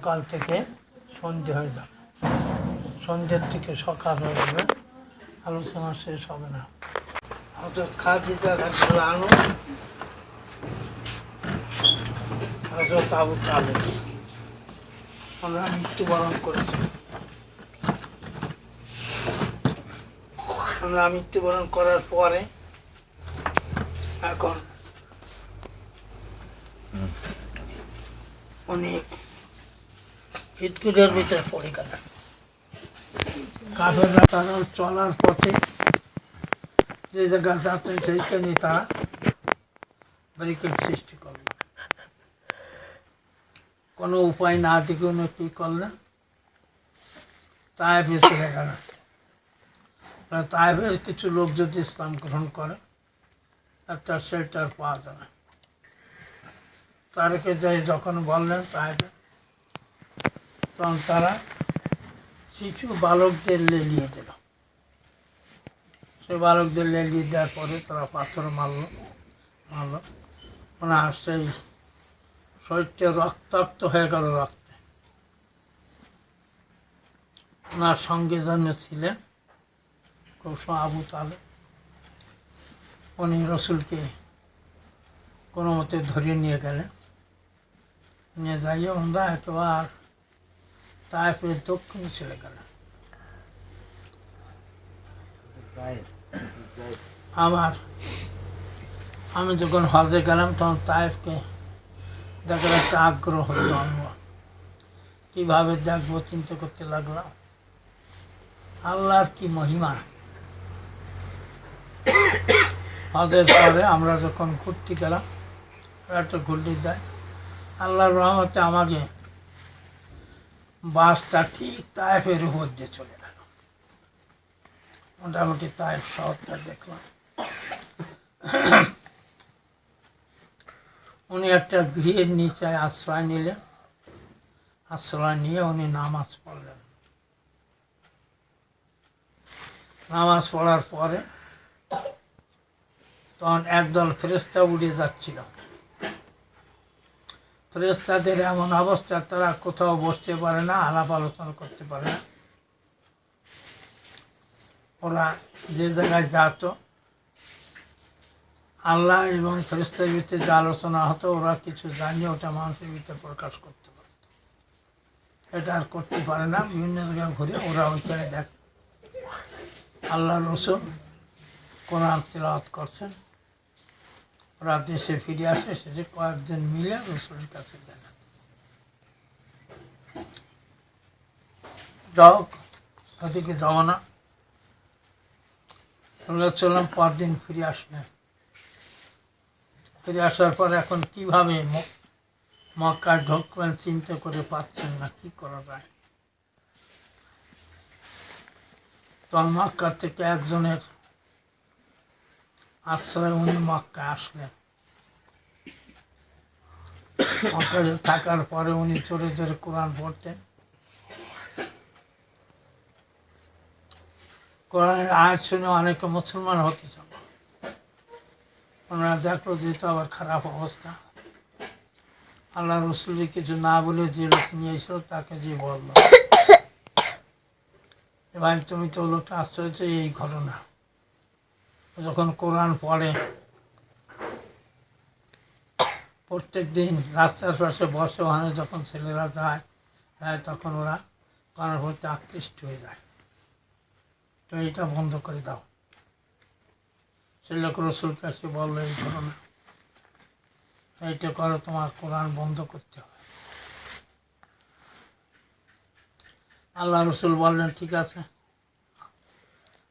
সকাল থেকে সন্ধে হয়ে যাবে। সন্ধ্যের থেকে সকাল হয়ে যাবে। আলোচনা শেষ হবে না। হজরত খাদিজা হজরত আবু আমরা মৃত্যুবরণ করেছি আমরা মৃত্যুবরণ করার পরে এখন উনি হিতকুটের ভিতরে পড়ে গেলেন কাফেররা তারা চলার পথে যে জায়গায় যাচ্ছেন সেইখানে তারা ব্যারিকেড সৃষ্টি করল। কোনো উপায় না দেখে উন্নতি করলেন? তাইফে চলে গেলেন তাইফের কিছু লোক যদি ইসলাম গ্রহণ করে, একটা শেল্টার পাওয়া যাবে। তারকে যাই যখন বললেন তাইফে তখন তারা শিশু বালকদের লেলিয়ে দিল। সেই বালকদের লেলিয়ে দেওয়ার পরে তারা পাথর মারল মারল। ওনার সেই শরীরটা রক্তাক্ত হয়ে গেল রক্তে। ওনার সঙ্গে জন্য ছিলেন কৌশল আবু তালে উনি রসুলকে কোনো মতে ধরে নিয়ে গেলেন। নিয়ে যাইয়ে ওনারা একেবার তারপরে দক্ষিণে চলে গেলেন আমার আমি যখন হজে গেলাম, তখন তাইফকে দেখার একটা আগ্রহ হলো আমার কীভাবে দেখব, চিন্তা করতে লাগলাম। আল্লাহর কি মহিমা? হজের পরে আমরা যখন ঘুরতে গেলাম, একটা ঘুরতে দেয় আল্লাহর রহমতে আমাকে বাসটা ঠিক তাইফের উপর দিয়ে চলে গেল। মোটামুটি তাইফ শহরটা দেখলাম। উনি একটা গৃহের নিচে আশ্রয় নিলেন। আশ্রয় নিয়ে উনি নামাজ পড়লেন। নামাজ পড়ার পরে তখন একদল ফেরেস্তা উড়ে যাচ্ছিল। ফেরেস্তাদের এমন অবস্থা, তারা কোথাও বসতে পারে না, আলাপ আলোচনা করতে পারে না। ওরা যে জায়গায় যেত, আল্লাহ এবং ফেরেস্তার ভিতরে যে আলোচনা হতো, ওরা কিছু জানিয়ে ওটা মানুষের ভিতরে প্রকাশ করতে পারত। এটা আর করতে পারে না, বিভিন্ন জায়গায় ঘুরে ওরা ওইখানে দেখ আল্লাহ রসুল কোরআন তেলাওয়াত করছেন। ওরা দেশে ফিরে আসে শেষে কয়েকজন মিলে রসুলের কাছে গেল। যাও ওদিকে যাও না। চললাম পর দিন ফিরে আসলেন ফিরে আসার পর এখন কীভাবে ম- মক্কায় ঢুকবেন চিন্তা করে পাচ্ছেন না, কি করা যায়? তখন মক্কার থেকে একজনের আশ্রয় উনি মক্কায় আসলেন থাকার পরে উনি চলে চলে কোরআন পড়তেন। কোরআনের আয়াত শুনে অনেকে মুসলমান হতে চান। ওনারা দেখল যে আবার খারাপ অবস্থা। আল্লাহ রসুলকে কিছু না বলে যে লোক নিয়ে এসেছিল, তাকে যে বলল। "এ ভাই, তুমি তো লোকটা আশ্চর্য, এই ঘটনা। যখন কোরআন পড়ে, প্রত্যেক দিন রাস্তার পাশে বসে ওখানে যখন ছেলেরা যায় হ্যাঁ তখন ওরা কোরআন পড়তে আকৃষ্ট হয়ে যায়। তো এটা বন্ধ করে দাও। সে রসুল কাছে বলল এই ঘটনা এইটা করো, তোমার কোরআন বন্ধ করতে হবে। আল্লাহ রসুল বললেন, ঠিক আছে,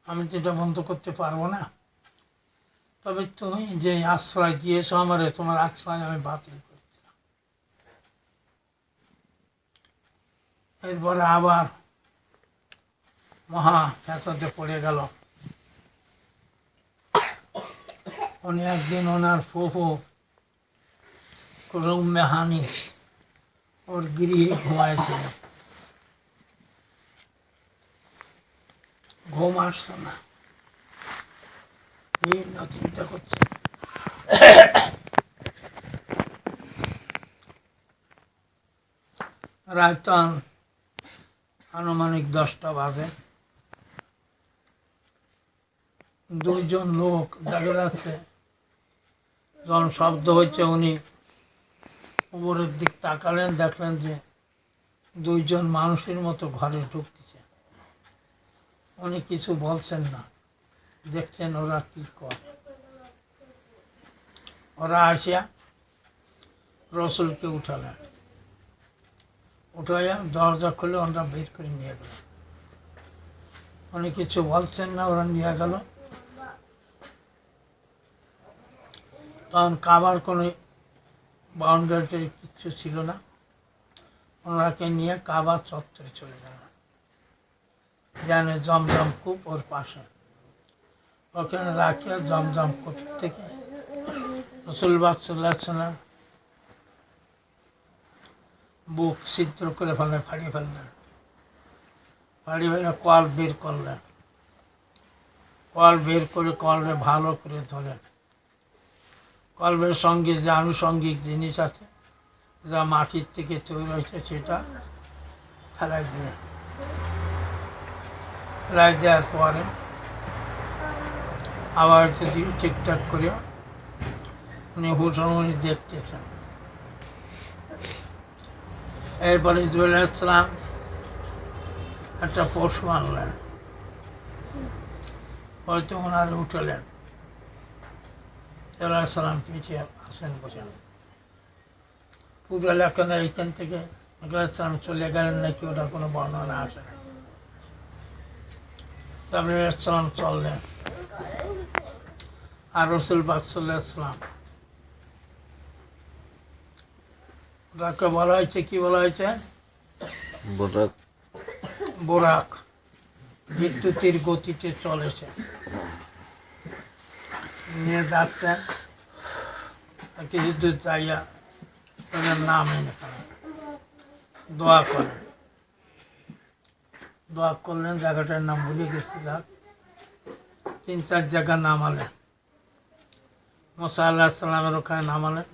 আমি তো এটা বন্ধ করতে পারব না। তবে তুমি যে আশ্রয় দিয়েছ আমারে, তোমার আশ্রয় আমি বাতিল করেছিলাম এরপরে আবার মহা ফ্যাসাদে পড়ে গেল। উনি একদিন ওনার ফুফু রুম্মে হানি ওর গৃহে ঘুমাইছিল ঘুম আসছে না। রাত আনুমানিক দশটা বাজে। দুইজন লোক দেখা যাচ্ছে। যখন শব্দ হচ্ছে উনি উপরের দিক তাকালেন, দেখলেন যে দুইজন মানুষের মতো ঘরে ঢুকতেছে উনি কিছু বলছেন না। দেখছেন ওরা কি করে। ওরা আসিয়া রসুলকে উঠালেন। উঠাইয়া দরজা খুলে ওরা বের করে নিয়ে গেল। উনি কিছু বলছেন না, ওরা নিয়ে গেল। তখন কাবার কোনো বাউন্ডারি কিচ্ছু ছিল না। ওনাকে নিয়ে কাবার চত্বরে চলে গেল যেন জমজম কূপ ওর পাশে। ওখানে রাখিয়া জমজম কূপ থেকে রসুলবাদ সাল্লাহ বুক ছিদ্র করে ফেলে ফাড়িয়ে ফেললেন। ফাড়িয়ে ফেলে কল বের করলেন। কল বের করে কলরে ভালো করে ধরেন কলবের সঙ্গে যে আনুষঙ্গিক জিনিস আছে, যা মাটির থেকে তৈরি হয়েছে, সেটা ফেলাই দিলেন। ফেলাই দেওয়ার পরে আবার যদি ঠিকঠাক করে উনি হুসন উনি দেখতেছেন। এরপরে জুয়েল ইসলাম একটা পশু আনলেন। হয়তো ওনার উঠলেন। জুয়েল ইসলাম পিছিয়ে আসেন বসেন পুরো এলাকা না এইখান থেকে জুয়েল ইসলাম চলে গেলেন নাকি ওটা কোনো বর্ণনা আসে না তারপরে চললেন। আর রসুল বাকসুল্লাহ ইসলাম ওটাকে বলা হয়েছে কি বলা হয়েছে? বোরাক। বোরাক। বিদ্যুতের গতিতে চলেছে। নিয়ে যাচ্ছেন দূর যাইয়া ওদের নাম এনে দোয়া করেন দোয়া করলেন জায়গাটার নাম ভুলে গেছি যাক। তিন চার জায়গা নামালেন মোসা আল্লাহ সাল্লামের ওখানে নামালেন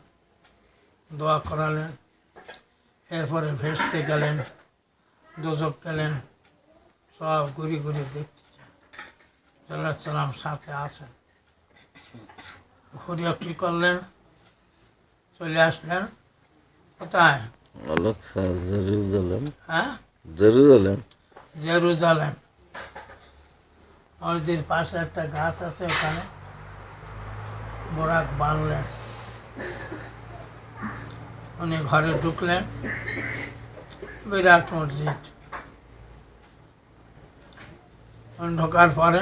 দোয়া করালেন এরপরে ভেসতে গেলেন দোজক গেলেন সব ঘুরি ঘুরি দেখতেছেন সাল্লাহ সাল্লাম সাথে আছেন। ঘুরিয়া কী করলেন? চলে আসলেন। কোথায়? জেরুজালেম। হ্যাঁ? জেরুজালেম। জেরুজালেম। মসজিদের পাশে একটা গাছ আছে ওখানে। বোরাক বানলেন উনি ঘরে ঢুকলেন, বিরাট মসজিদ। ঢোকার পরে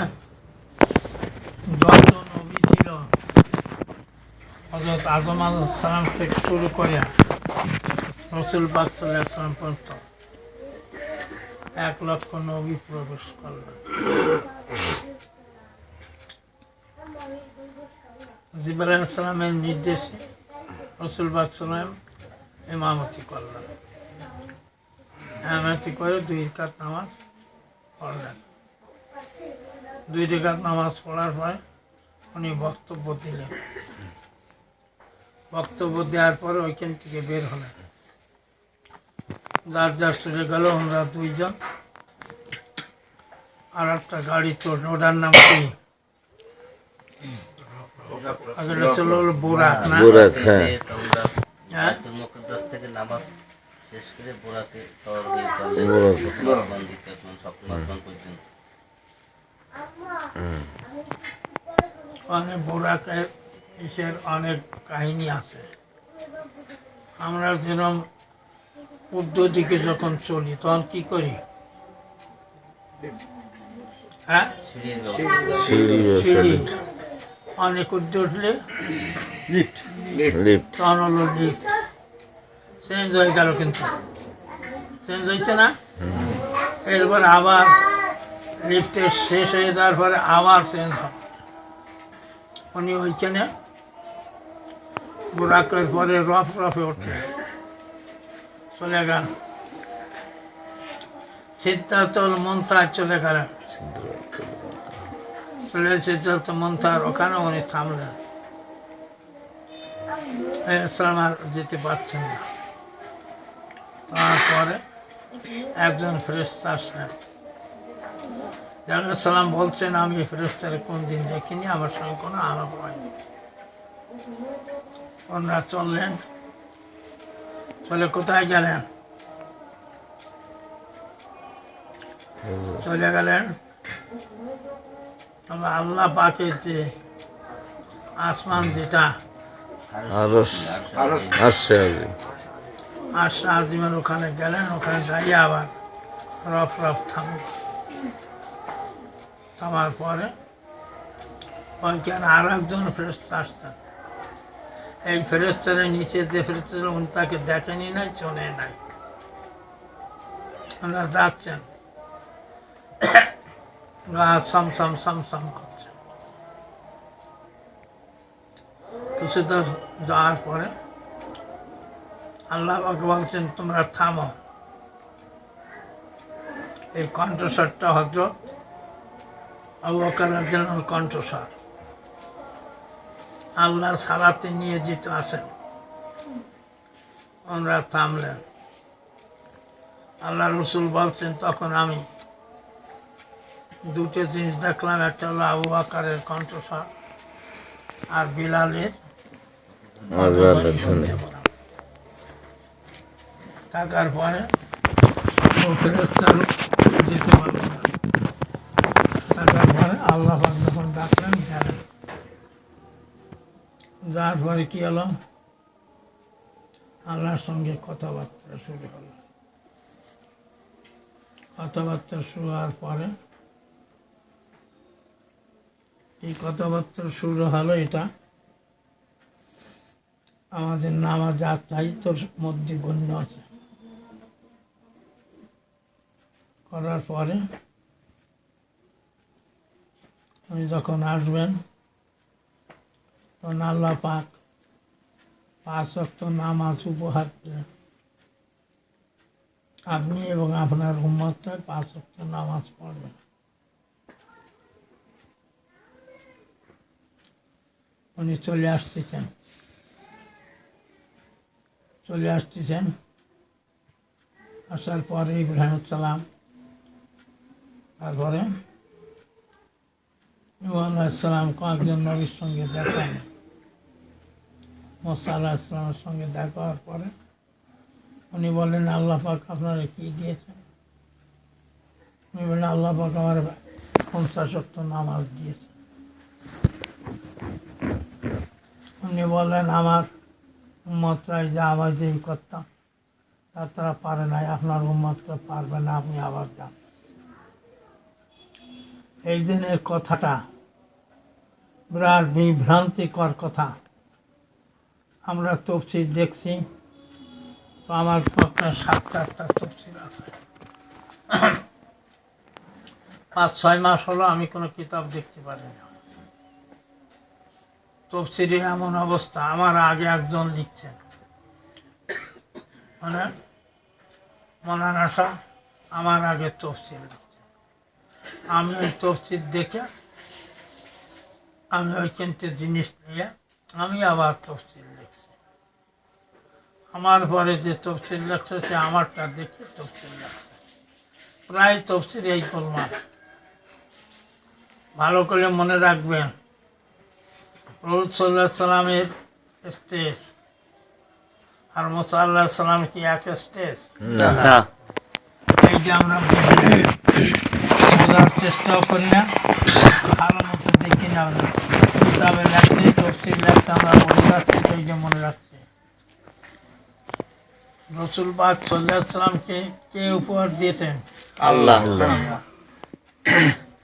যত নবী ছিল হজরত আজম সালাম থেকে শুরু করে রসুল বাক সাল্লাম পর্যন্ত এক লক্ষ নবী প্রবেশ করলেন। জিবরাল সালামের নির্দেশে রসুল সালাম ইমামতি করলেন। ইমামতি করে দুই রেখাত নামাজ পড়লেন। দুই রেখাত নামাজ পড়ার পরে উনি বক্তব্য দিলেন। বক্তব্য দেওয়ার পরে ওইখান থেকে বের হলেন। যার যার চলে গেল, আমরা দুইজন। আর একটা গাড়ি চলছে ওটার নাম কি? বোরাক হ্যাঁ। হ্যাঁ। পর্যন্ত। অনেক বোরাকের ইসের অনেক কাহিনী আছে। আমরা যেরকম উর্দু দিকে যখন চলি তখন কি করি? হ্যাঁ? সিঁড়ি। অনেক উর্দু উঠলে লিফট তখন হলো লিফট চেঞ্জ হয়ে গেল কিন্তু। চেঞ্জ হয়েছে না? এরপর আবার লিফটে শেষ হয়ে যাওয়ার পরে আবার চেঞ্জ হয় উনি ওইখানে বুড়াকের পরে রফ রফে ওঠে। চলে গেল। সিদ্ধার্থ মন্ত্রায় চলে গেলেন। চলে সিদ্ধার্থ মন্ত্রার ওখানে উনি থামলেন ইসলাম আর যেতে পারছেন না তারপরে একজন ফেরেস্তা আসলেন জালাল সালাম বলছেন আমি ফেরেস্তারে কোন দিন দেখিনি আমার সঙ্গে কোনো আলাপ হয়নি ওনারা চললেন চলে কোথায় গেলেন চলে গেলেন। আমরা আল্লাহ পাকের যে আসমান যেটা আরও আসছে আজি। ওখানে গেলেন ওখানে দাঁড়িয়ে আবার রফ রফ থাম। থামার পরে ওইখানে আর একজন ফেরস্তা আসতেন এই ফেরস্তার নিচে যে ফেরস্তা উনি তাকে দেখেনি নাই চলে নাই। ওনারা যাচ্ছেন। সম সম সম সম করছে। কিছু তো যাওয়ার পরে আল্লাহ বলছেন, তোমরা থামো। এই কণ্ঠস্বরটা হজরত আবু রাদিয়াল্লাহুর কণ্ঠস্বর। আল্লাহ সালাতে নিয়ে যেতে আসেন। ওনারা থামলেন। আল্লাহ রসুল বলছেন, তখন আমি দুটো জিনিস দেখলাম একটা হলো আবু বাকারের কণ্ঠস্বর আর বিলালের থাকার পরে ও ফেরস্তার যেতে পারল না। থাকার পরে আল্লাহ যখন ডাকলেন গেলেন। যাওয়ার পরে কি হলো? আল্লাহর সঙ্গে কথাবার্তা শুরু হলো। কথাবার্তা শুরু হওয়ার পরে এই কথাবার্তা শুরু হলো এটা। আমাদের নামাজ আর চাইতোর মধ্যে গণ্য আছে। করার পরে আপনি যখন আসবেন, তখন আল্লাহ পাক পাঁচ অক্ট নামাজ উপহার দিলেন আপনি এবং আপনার উম্মতটা পাঁচ অক্ট নামাজ পড়বেন। উনি চলে আসতেছেন। চলে আসতেছেন। আসার পরে ইব্রাহিম সালাম। তারপরে সালাম কয়েকজন নবীর সঙ্গে দেখা হয় মোসা আল্লাহ ইসলামের সঙ্গে দেখা হওয়ার পরে উনি বলেন আল্লাহ পাক আপনারা কী দিয়েছেন? উনি বলেন আল্লাহ পাক আমার পঞ্চাশত্ব নামাজ দিয়েছেন। উনি বললেন আমার উম্মতরাই যা আবার যেই করতাম তা তারা পারে নাই, আপনার উম্মতরা পারবে না, আপনি আবার যান। এই দিনের কথাটা বিরাট বিভ্রান্তিকর কথা। আমরা তফসিল দেখছি, তো আমার পক্ষে সাতটা আটটা তফসিল আছে। পাঁচ ছয় মাস হলো আমি কোনো কিতাব দেখতে পারি না তফসিলে এমন অবস্থা। আমার আগে একজন লিখছেন। মানে মনানা শাহ আমার আগে তফসিল লিখছেন। আমি ওই তফসিল দেখে, আমি ওইখানতে জিনিস নিয়ে, আমি আবার তফসিল লিখছি। আমার পরে যে তফসিল লেখছে, সে আমারটা দেখে তফসিল লেখছে। প্রায় তফসিল এই করলাম ভালো করে মনে রাখবেন রহুল সাল্লাহ সাল্লামের স্টেজ। আর মোসা আল্লাহ সাল্লাম কি এক স্টেজ? এইটা আমরা বোঝার চেষ্টাও করি না ভালো মতো দেখি না আমরা। কিতাবে লাগছে তফসিল লাগছে আমরা মনে রাখছি এইটা মনে রাখছি। রসুল পাক সাল্লাহ সাল্লামকে কে উপহার দিয়েছেন? আল্লাহ।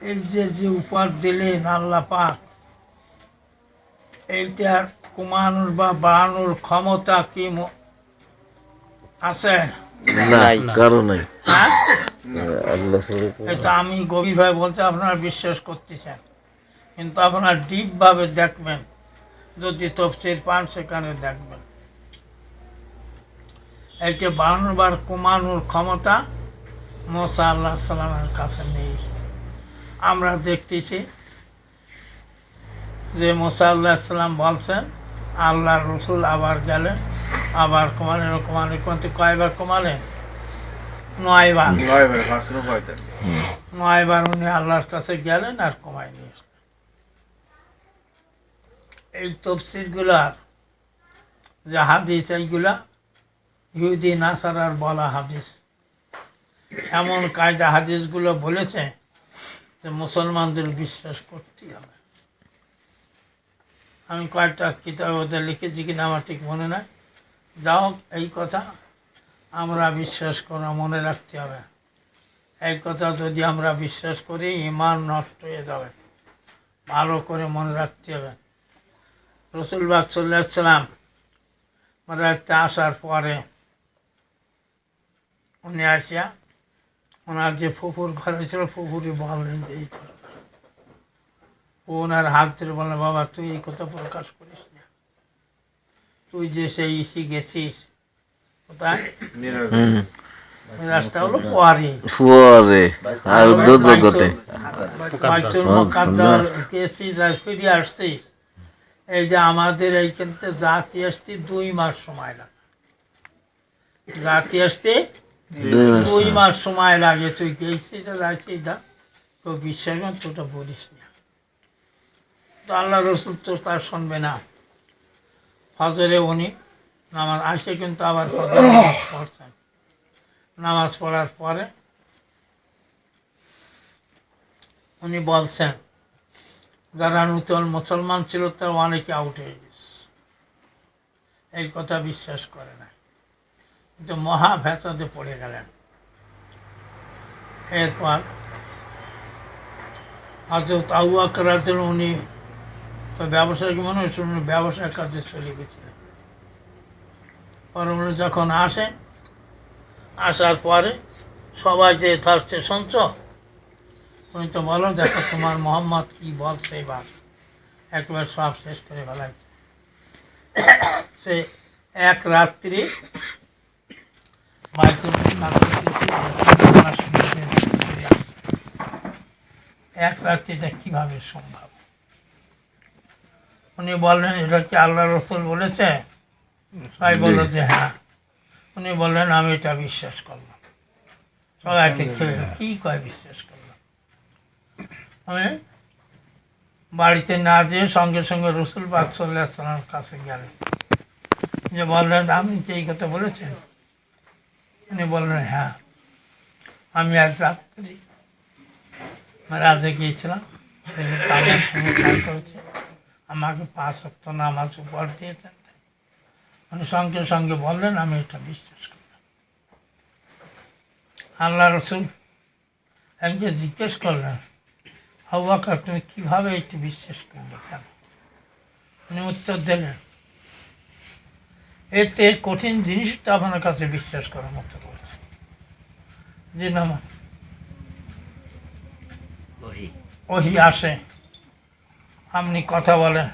এই যে যে উপহার দিলেন আল্লাহ পাক এইটার কমানোর বা বাড়ানোর ক্ষমতা কি আছে? হ্যাঁ। এটা আমি গভীরভাবে বলতে আপনারা বিশ্বাস করতেছেন কিন্তু আপনারা ডিপভাবে দেখবেন। যদি তফসির পান সেখানে দেখবেন। এইটা বাড়ানোর বার কমানোর ক্ষমতা মোসা আল্লাহ সাল্লামের কাছে নেই। আমরা দেখতেছি যে মোসা আল্লাহ সাল্লাম বলছেন আল্লাহ রসুল আবার গেলেন আবার কমালেন কমালেন কিন্তু কয়বার কমালেন? নয়বার। নয়বার উনি আল্লাহর কাছে গেলেন আর কমাই নিয়ে আসলেন। এই তফসিরগুলার যে হাদিস এইগুলা ইহুদি নাসারার বলা হাদিস। এমন কায়দা হাদিসগুলো বলেছে যে মুসলমানদের বিশ্বাস করতেই হবে। আমি কয়েকটা কিতাব ওদের লিখেছি কিনা আমার ঠিক মনে নাই। যা হোক, এই কথা আমরা বিশ্বাস করা মনে রাখতে হবে। এই কথা যদি আমরা বিশ্বাস করি, ইমান নষ্ট হয়ে যাবে। ভালো করে মনে রাখতে হবে। রসুল বাগ সাল্লাম মাদারতে আসার পরে উনি আসিয়া ওনার যে ফুফুর ঘরে ছিল ফুফুরি বললেন যে এই ওনার হাত ধরে বললেন বাবা তুই এই কথা প্রকাশ করিস না। তুই যে সেই ইসি গেছিস কোথায়? রাস্তা হলো আর ফিরে আসছি এই যে আমাদের এইখান থেকে জাতি আসতে দুই মাস সময় লাগে। জাতি আসতে দুই মাস সময়। লাগে। তুই গেছিস এটা যাচ্ছি এটা তো বিশ্বাস তোটা বলিস না। তো আল্লাহ রসুল তো তার শুনবে না। ফজরে উনি নামাজ, আসে কিন্তু আবার পড়ছেন। নামাজ পড়ার পরে উনি বলছেন, যারা নূতন মুসলমান ছিল তারা অনেকে আউট হয়ে গেছে। এই কথা বিশ্বাস করে না। কিন্তু মহা ভেসাদে পড়ে গেলেন। এরপর হজরত আকরার জন্য উনি তো ব্যবসায়িক মনে হচ্ছে উনি ব্যবসার কাজে চলে গেছিলেন। পরে উনি যখন আসে, আসার পরে সবাই যে থাকছে শুনছ তুমি তো বলো দেখো, তোমার মোহাম্মদ কি বলছে এবার? একবার সব শেষ করে ফেলাইছে সে এক রাত্রি এক রাত্রিটা কীভাবে সম্ভব? উনি বললেন এটা কি আল্লাহ রসুল বলেছে? সবাই বলল যে হ্যাঁ। উনি বললেন আমি এটা বিশ্বাস করলাম। সবাই দেখে কি কয় বিশ্বাস করলাম? আমি বাড়িতে না যেয়ে সঙ্গে সঙ্গে রসুল বাকসাল্লাহামের কাছে গেলেন। যে বললেন আপনি কি এই কথা বলেছেন? উনি বললেন হ্যাঁ। আমি এক রাত্রি রাজে গিয়েছিলাম। কাজের সঙ্গে কাজ করেছে। আমাকে পাঁচ সপ্ত নামাজ উপর দিয়েছেন মানে সঙ্গে সঙ্গে বললেন আমি এটা বিশ্বাস করলাম। আল্লাহ রসুল একজন জিজ্ঞেস করলেন হাওয়াকা তুমি কীভাবে এটি বিশ্বাস করলে কেন? উনি উত্তর দিলেন এর চেয়ে কঠিন জিনিসটা আপনার কাছে বিশ্বাস করার মতো রয়েছে। যে নাম ওহি আসে। আপনি কথা বলেন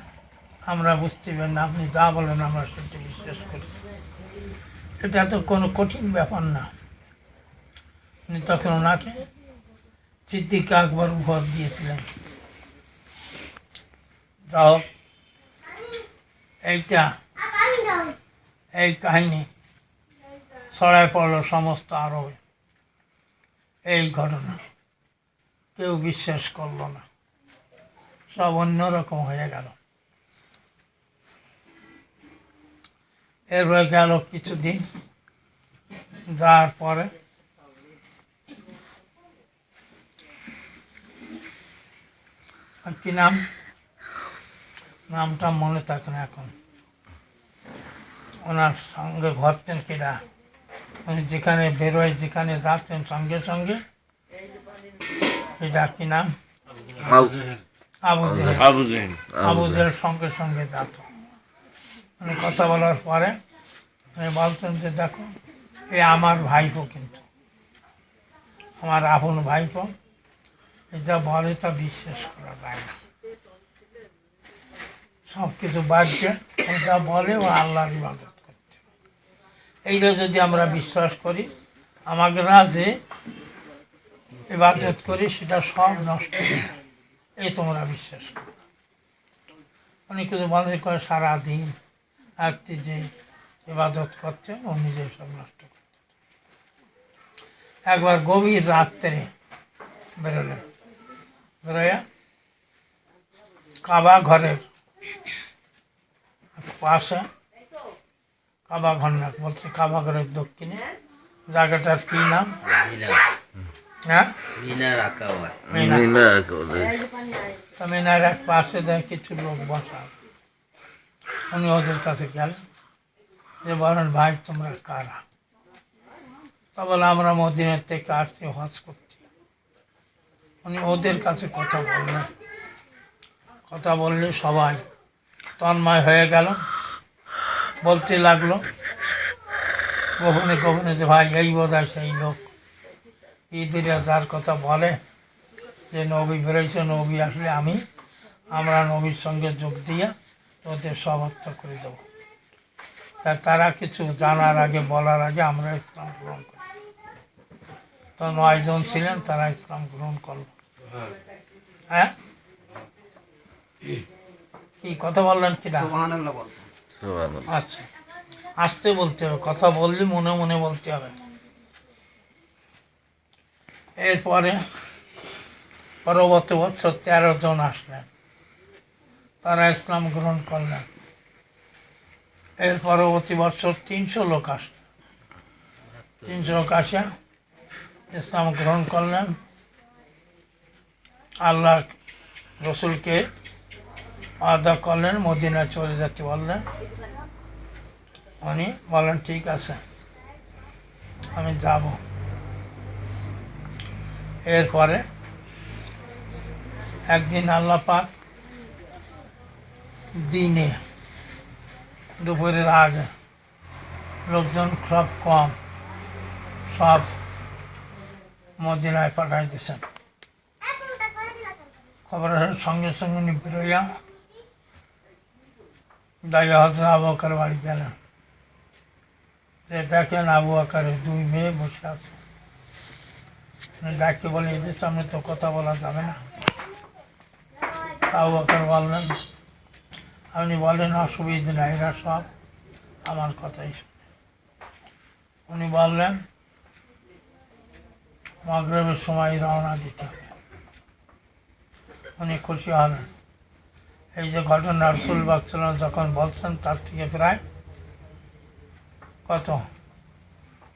আমরা বুঝতে পারি না আপনি যা বলেন আমরা সেটা বিশ্বাস করি। এটা তো কোনো কঠিন ব্যাপার না। উনি তখন ওনাকে সিদ্দিক আকবর উপহার দিয়েছিলেন। যা হোক, এইটা এই কাহিনী ছড়ায় পড়ল সমস্ত আরবে। এই ঘটনা কেউ বিশ্বাস করল না। সব অন্যরকম হয়ে গেল। এরপরে গেল কিছুদিন, যাওয়ার পরে কি নাম? নামটা মনে থাকে না এখন। ওনার সঙ্গে ঘরতেন কিনা? উনি যেখানে বেরোয়, যেখানে যাচ্ছেন সঙ্গে সঙ্গে। এটা কি নাম? আবু জেহেল। আবু জেহেল আবুদের সঙ্গে সঙ্গে যেত মানে কথা বলার পরে উনি বলতেন যে দেখো এ আমার ভাইপো কিন্তু আমার আপন ভাইপো এটা বলে তা বিশ্বাস করা যায় না সব কিছু বাদ দিয়ে ওটা বলে ও আল্লাহর ইবাদত করতে। এইটা যদি আমরা বিশ্বাস করি আমাকে না যে ইবাদত করি সেটা সব নষ্ট হয়ে যায়। এই তোমরা বিশ্বাস করো অনেক কিছু মনে করে সারাদিন একটি যে ইবাদত করছেন ও নিজে সব নষ্ট করতেন। একবার গভীর রাত্রে বেরোলেন। বেরোয়া কাবা ঘরের পাশে কাবা ঘর না, বলছে কাবা ঘরের দক্ষিণে। জায়গাটার কি নাম? মিনার এক পাশে দেয় কিছু লোক বসা। উনি ওদের কাছে গেলেন যে বলেন ভাই তোমরা কারা? তা বলে আমরা মদিনের থেকে আসছি হজ করতে উনি ওদের কাছে কথা বললেন। কথা বললে সবাই তন্ময় হয়ে গেল। বলতে লাগল গোপনে গোপনে যে ভাই এই বোধ হয় সেই লোক। ঈদের যার কথা বলে যে নবী বেরোইছে নবী আসলে আমি। আমরা নবীর সঙ্গে যোগ দিয়ে ওদের হত্যা করে দেবো। তা তারা কিছু জানার আগে বলার আগে আমরা ইসলাম গ্রহণ করি। তো নয়জন ছিলেন তারা ইসলাম গ্রহণ করল। হ্যাঁ? কি কথা বললেন কিনা সুবহানাল্লাহ। আচ্ছা। আসতে বলতে হবে কথা বললে মনে মনে বলতে হবে। এরপরে পরবর্তী বছর তেরো জন আসলেন। তারা ইসলাম গ্রহণ করলেন। এর পরবর্তী বছর তিনশো লোক আসলেন। তিনশো লোক আসে ইসলাম গ্রহণ করলেন। আল্লাহ রসুলকে আদা করলেন, মদিনা চলে যেতে বললেন। উনি বলেন ঠিক আছে, আমি যাব। এরপরে একদিন আল্লাহ পাক দিনে দুপুরের আগে লোকজন সব কম, সব মদিনায় পাঠাই দিয়েছেন। খবর সঙ্গে সঙ্গে উনি বেরোইয়া দাইয়া হজরত আবু বকর বাড়ি গেলেন। দেখেন আবু আকারের দুই মেয়ে বসে আছে। ডাকতে বলে এদের সামনে তো কথা বলা যাবে না। তাও আকার বললেন আপনি বলেন, অসুবিধে নাই, এরা সব আমার কথাই উনি বললেন, মগরবের সময় রওনা দিতে হবে। উনি খুশি হলেন। এই যে ঘটনা রসুল বাকসালাম যখন বলছেন, তার থেকে প্রায় কত?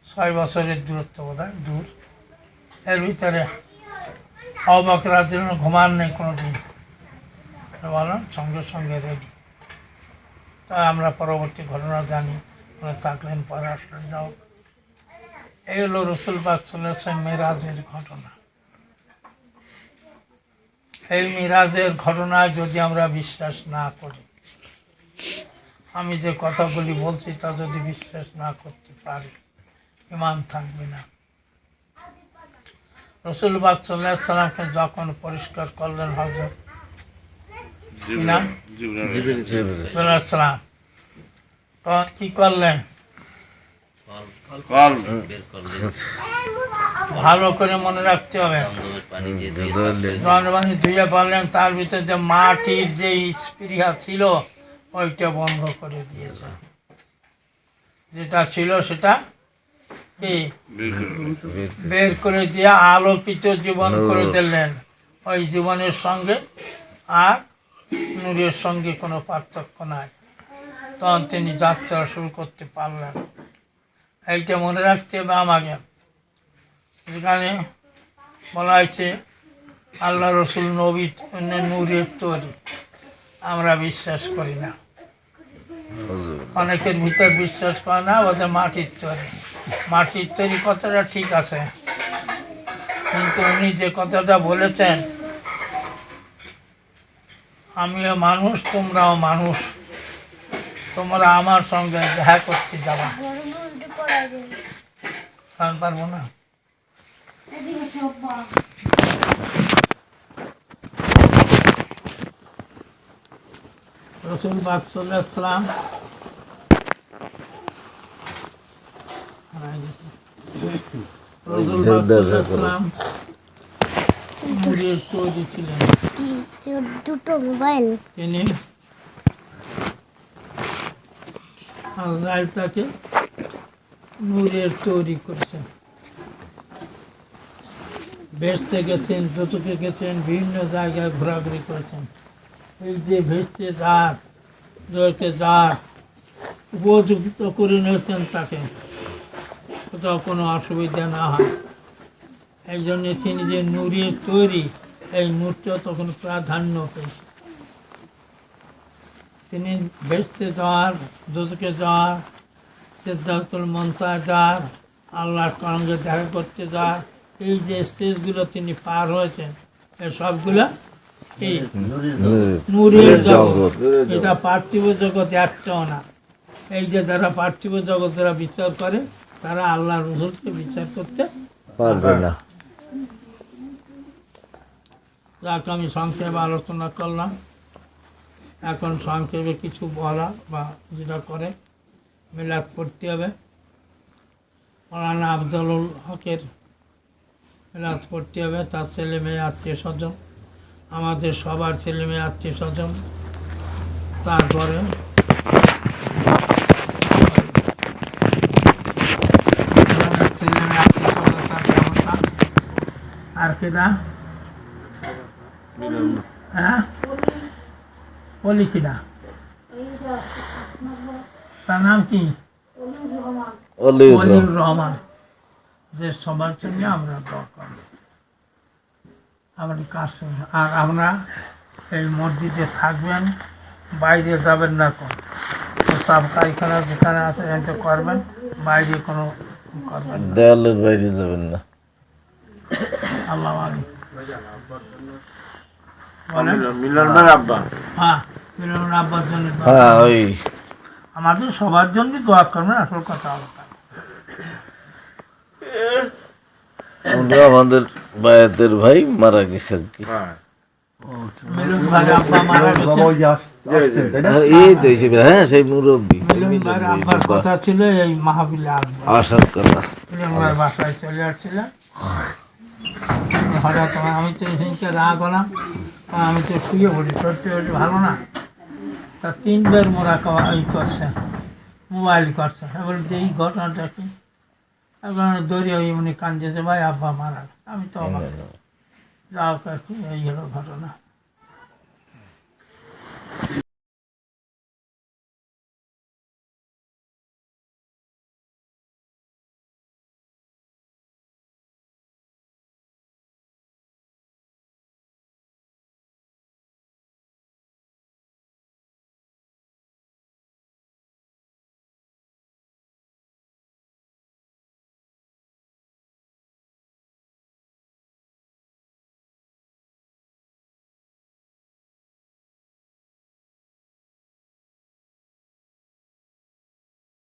ছয় বছরের দূরত্ব বোধ দূর। এর ভিতরে অবাকরার জন্য ঘুমান নেই কোনো দিন বলেন, সঙ্গে সঙ্গে রেডি। তাই আমরা পরবর্তী ঘটনা জানি থাকলেন পরে যাও এই হলো রসুল পাক চলেছে মেরাজের ঘটনা। এই মিরাজের ঘটনায় যদি আমরা বিশ্বাস না করি, আমি যে কথাগুলি বলছি তা যদি বিশ্বাস না করতে পারি, ইমান থাকবে না। রসুল বাক সাল্লামকে যখন পরিষ্কার করলেন হজরত কি তখন করলেন? ভালো করে মনে রাখতে হবে। জনবাণী ধুয়ে পারলেন তার ভিতরে যে মাটির যে স্পৃহা ছিল ওইটা বন্ধ করে দিয়েছে। যেটা ছিল সেটা বের করে দিয়ে আলোকিত জীবন করে দিলেন। ওই জীবনের সঙ্গে আর নূরের সঙ্গে কোনো পার্থক্য নাই। তখন তিনি যাত্রা শুরু করতে পারলেন। এইটা মনে রাখতে হবে আমাকে। যেখানে বলা হয়েছে আল্লাহ রসুল নবী নূরের তৈরি। আমরা বিশ্বাস করি না। অনেকের ভিতর বিশ্বাস করে না ওদের মাটির তৈরি। মাটির তৈরি কথাটা ঠিক আছে। কিন্তু উনি যে কথাটা বলেছেন, আমিও মানুষ, তোমরাও মানুষ। তোমরা আমার সঙ্গে দেখা করতে যাবা। পারব না। রসুল বাক সাল্লাম রসুল বাক সাল্লাম মুড়ির তৈরি ছিলেন কি দুটো মোবাইল তিনি তাকে নূরের তৈরি করেছেন ভেস্তে গেছেন দুতুকে গেছেন বিভিন্ন জায়গায় ঘোরাঘুরি করেছেন এই যে ভেস্তে যার যাকে যার উপযুক্ত করে নিয়েছেন তাকে কোথাও কোনো অসুবিধা না হয় এই জন্যে তিনি যে নূরের তৈরি এই নূরটা তখন প্রাধান্য পেয়েছে তিনি ভেস্তে যাওয়ার দুদকে যাওয়ার সিদ্ধার্থুল মন্তা যাওয়ার আল্লাহর সঙ্গে দেখা করতে যাওয়ার এই যে স্টেজগুলো তিনি পার হয়েছেন এই সবগুলো কি? নূরের জগৎ। এটা পার্থিব জগৎ একটাও না। এই যে যারা পার্থিব জগতেরা বিচার করে তারা আল্লাহ রসুলকে বিচার করতে পারবে না। যাকে, আমি সংক্ষেপে আলোচনা করলাম। এখন সংক্ষেপে কিছু বলা বা যেটা করে, মিলাদ পড়তে হবে। মৌলানা আফজলুল হকের মিলাদ পড়তে হবে, তার ছেলে মেয়ে, আত্মীয় স্বজন, আমাদের সবার ছেলে মেয়ে, আত্মীয় স্বজন। তারপরে ছেলে মেয়ে, আত্মীয় স্বজন আর কেটা হ্যাঁ বলি কিনা তার নাম কি অলিউর রহমান যে সবার জন্য আমরা দোয়া করব আমাদের কাজ আর আমরা এই মসজিদে থাকবেন বাইরে যাবেন না কোন। সব কারখানা যেখানে আছে এখানে করবেন বাইরে কোনো করবেন না। দেওয়ালের বাইরে যাবেন না। আল্লাহ আলী আমাদের সবার জন্য দোয়া করবেন আসল কথা উনি আমাদের বায়াতের ভাই মারা গেছে আর কি। হ্যাঁ। মিলন ভাই আব্বা মারা গেছে। হ্যাঁ, এই তো হিসেবে হ্যাঁ সেই মুরব্বী। আব্বার কথা ছিল এই মাহবিলে আসবে। আসার কথা। বাসায় চলে হঠাৎ আমার- আমি তো সেদিনকে রাগ হলাম। আমি তো শুয়ে পড়ি সত্যি বলি ভালো না? তা তিনবার মোরা ই করছে মোবাইল করছে। এবার যে এই ঘটনাটা কি? দৌড়ে ওই উনি কান্দেছে ভাই আব্বা মারা। আমি তো অবাক। যাও কাকু এই হলো ঘটনা।